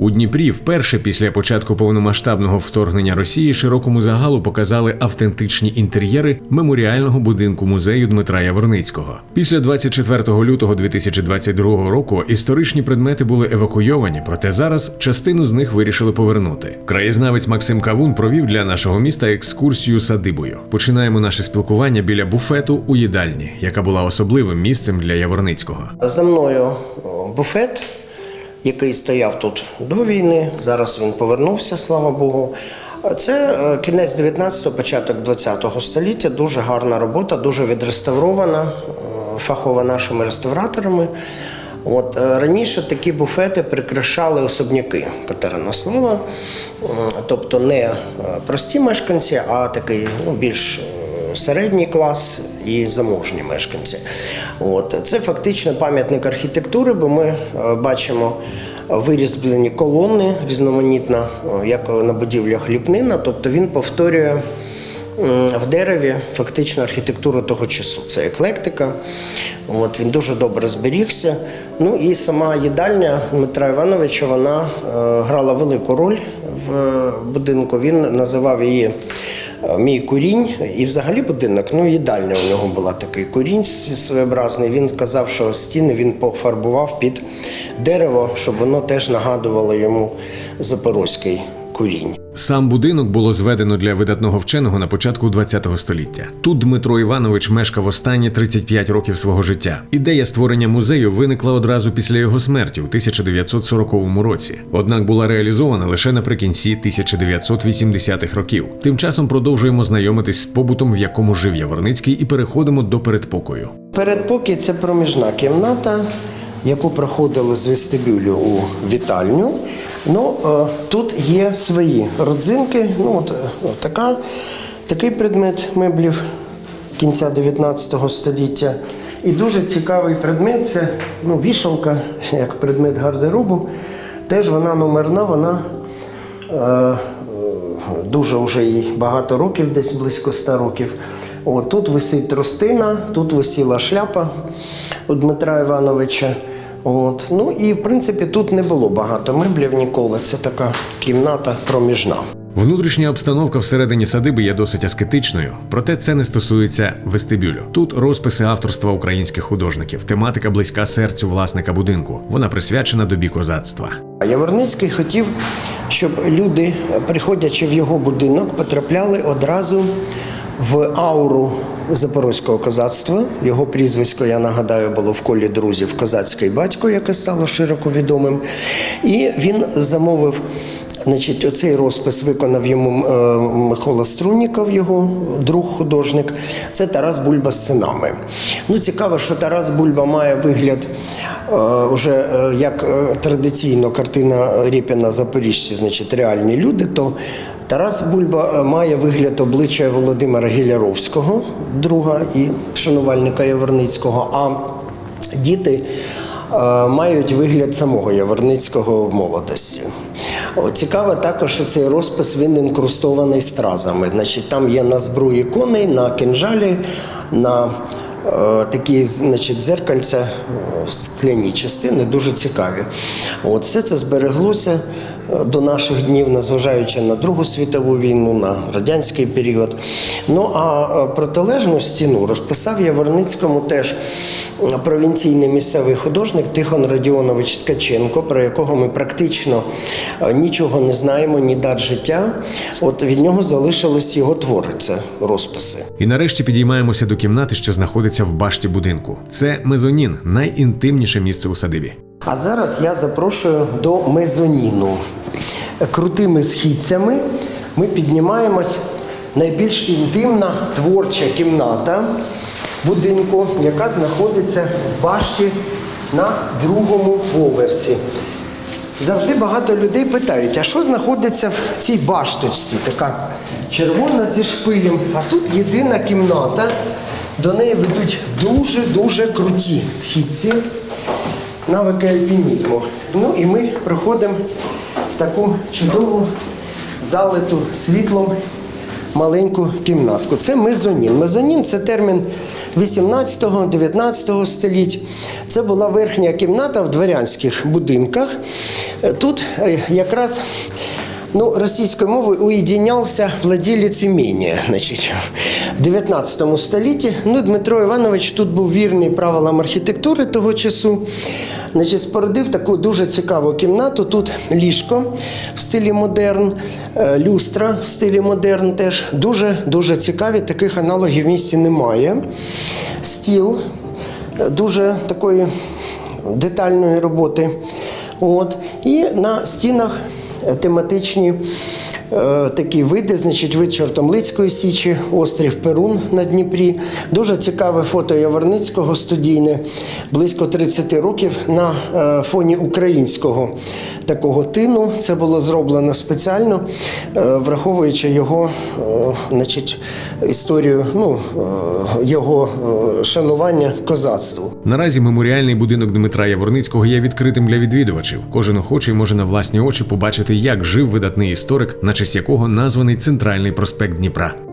У Дніпрі вперше після початку повномасштабного вторгнення Росії широкому загалу показали автентичні інтер'єри меморіального будинку музею Дмитра Яворницького. Після 24 лютого 2022 року історичні предмети були евакуйовані, проте зараз частину з них вирішили повернути. Краєзнавець Максим Кавун провів для нашого міста екскурсію садибою. Починаємо наше спілкування біля буфету у їдальні, яка була особливим місцем для Яворницького. За мною буфет, який стояв тут до війни. Зараз він повернувся, слава Богу. Це е, кінець 19-го, початок 20-го століття. Дуже гарна робота, дуже відреставрована, е, фахова нашими реставраторами. От е, раніше такі буфети прикрашали особняки Катеринослава, тобто не прості мешканці, а такий ну, більш середній клас і заможні мешканці. От. Це фактично пам'ятник архітектури, бо ми е, бачимо вирізблені колони різноманітна, е, як на будівлях ліпнина, тобто він повторює в дереві фактично архітектуру того часу. Це еклектика. От, він дуже добре зберігся. Ну і сама їдальня Дмитра Івановича вона е, грала велику роль в е, будинку. Він називав її Мій курінь і взагалі будинок, ну їдальня у нього була такий курінь своєобразний. Він казав, що стіни він пофарбував під дерево, щоб воно теж нагадувало йому запорозький курінь. Сам будинок було зведено для видатного вченого на початку ХХ століття. Тут Дмитро Іванович мешкав останні 35 роких свого життя. Ідея створення музею виникла одразу після його смерті у 1940 році. Однак була реалізована лише наприкінці 1980-х років. Тим часом продовжуємо знайомитись з побутом, в якому жив Яворницький, і переходимо до передпокою. Передпокій це проміжна кімната, яку проходили з вестибюлю у вітальню. Ну, е, тут є свої родзинки. Ну, от, е, от така, такий предмет меблів кінця 19 століття. І дуже цікавий предмет це ну, вішалка, як предмет гардеробу. Теж вона номерна, вона е, дуже вже їй багато років, десь близько 100 років. От, тут висить тростина, тут висіла шляпа у Дмитра Івановича. От. Ну і в принципі тут не було багато меблів ніколи. Це така кімната проміжна. Внутрішня обстановка всередині садиби є досить аскетичною, проте це не стосується вестибюлю. Тут розписи авторства українських художників, тематика близька серцю власника будинку. Вона присвячена добі козацтва. Яворницький хотів, щоб люди, приходячи в його будинок, потрапляли одразу в ауру запорозького козацтва. Його прізвисько, я нагадаю, було в колі друзів козацький батько, яке стало широко відомим. І він замовив. Значить, оцей розпис виконав йому е, Микола Струніков, його друг художник. Це Тарас Бульба з синами. Ну, цікаво, що Тарас Бульба має вигляд е, уже е, як традиційно картина Рєпіна Запоріжці, значить, реальні люди, то Тарас Бульба е, має вигляд обличчя Володимира Гіляровського, друга і шанувальника Яворницького. А діти е, мають вигляд самого Яворницького в молодості. Цікаво також, що цей розпис він інкрустований стразами. Значить, там є на збруї коней, на кинжалі, на е, такі значить, дзеркальця, скляні частини, дуже цікаві. От, все це збереглося до наших днів, незважаючи на Другу світову війну, на радянський період. Ну а е, протилежну стіну розписав Яворницькому теж е, провінційний місцевий художник Тихон Радіонович Ткаченко, про якого ми практично е, нічого не знаємо, ні дат життя. От від нього залишились його твори, це розписи. І нарешті підіймаємося до кімнати, що знаходиться в башті будинку. Це мезонін, найінтимніше місце у садибі. А зараз я запрошую до мезоніну. Крутими східцями ми піднімаємось найбільш інтимна творча кімната будинку, яка знаходиться в башті на другому поверсі. Завжди багато людей питають, а що знаходиться в цій башточці? Така червона зі шпилем, а тут єдина кімната. До неї ведуть дуже-дуже круті східці навики альпінізму. Ну і ми проходимо в таку чудову залиту світлом маленьку кімнатку. Це мезонін. Мезонін це термін 18-19 століть. Це була верхня кімната в дворянських будинках. Тут е, якраз Ну, російською мовою уєдинявся владілець імення, значить, в 19 столітті. Ну, Дмитро Іванович тут був вірний правилам архітектури того часу. Значить, спорудив таку дуже цікаву кімнату. Тут ліжко в стилі модерн, е, люстра в стилі модерн теж дуже дуже цікаві. Таких аналогів в місті немає. Стіл е, дуже такої детальної роботи. От. І на стінах тематичні такі види, значить, вид Чортомлицької січі, острів Перун на Дніпрі. Дуже цікаве фото Яворницького студійне, близько 30 років на е, фоні українського такого тину. Це було зроблено спеціально, е, враховуючи його е, значить, історію, ну, е, його е, шанування козацтву. Наразі меморіальний будинок Дмитра Яворницького є відкритим для відвідувачів. Кожен охочий може на власні очі побачити, як жив видатний історик, на честь якого названий центральний проспект Дніпра.